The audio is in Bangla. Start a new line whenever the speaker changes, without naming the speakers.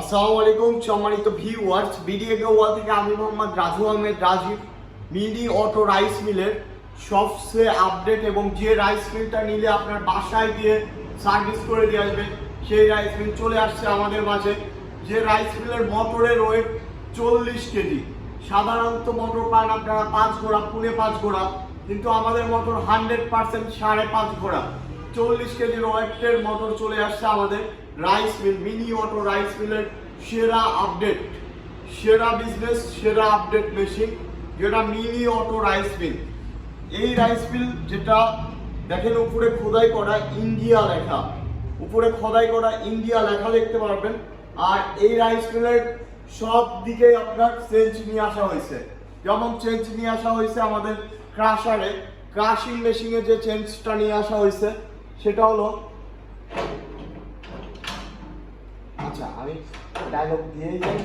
আসসালামু আলাইকুম সম্মানিত ভিউয়ার্স বিডিএ ওয়াল থেকে আমি Mohammad Raju Ahmed Rajib mini auto rice মিলের সবচেয়ে আপডেট এবং যে রাইস মিলটা নিলে আপনার বাসায় গিয়ে সার্ভিস করে দিয়ে আসবে, সেই রাইস মিল চলে আসছে আমাদের মাঝে। যে রাইস মিলের মোটরের ওয়েট চল্লিশ কেজি। সাধারণত মোটর পান আপনারা পাঁচ ঘোড়া, পুনে পাঁচ ঘোড়া, কিন্তু আমাদের মোটর হান্ড্রেড পার্সেন্ট সাড়ে পাঁচ ঘোড়া। চল্লিশ কেজির ওয়েটের মোটর চলে আসছে আমাদের। Rice mill mini auto rice মিলের সেরা আপডেট সেরা বিজনেস সেরা আপডেট মেশিন যেটা মিনি অটো রাইস মিল এই রাইস মিল যেটা, দেখেন উপরে খোদাই করা ইন্ডিয়া লেখা। উপরে খোদাই করা ইন্ডিয়া লেখা দেখতে পারবেন। আর এই রাইস মিলের সব দিকে আপনার চেঞ্জ নিয়ে আসা হয়েছে। যেমন চেঞ্জ নিয়ে আসা হয়েছে আমাদের ক্রাশারে ক্রাশিং মেশিনে যে চেঞ্জটা নিয়ে আসা হয়েছে। সেটা হলো আচ্ছা আমি ডায়লগ দিয়েই যাই।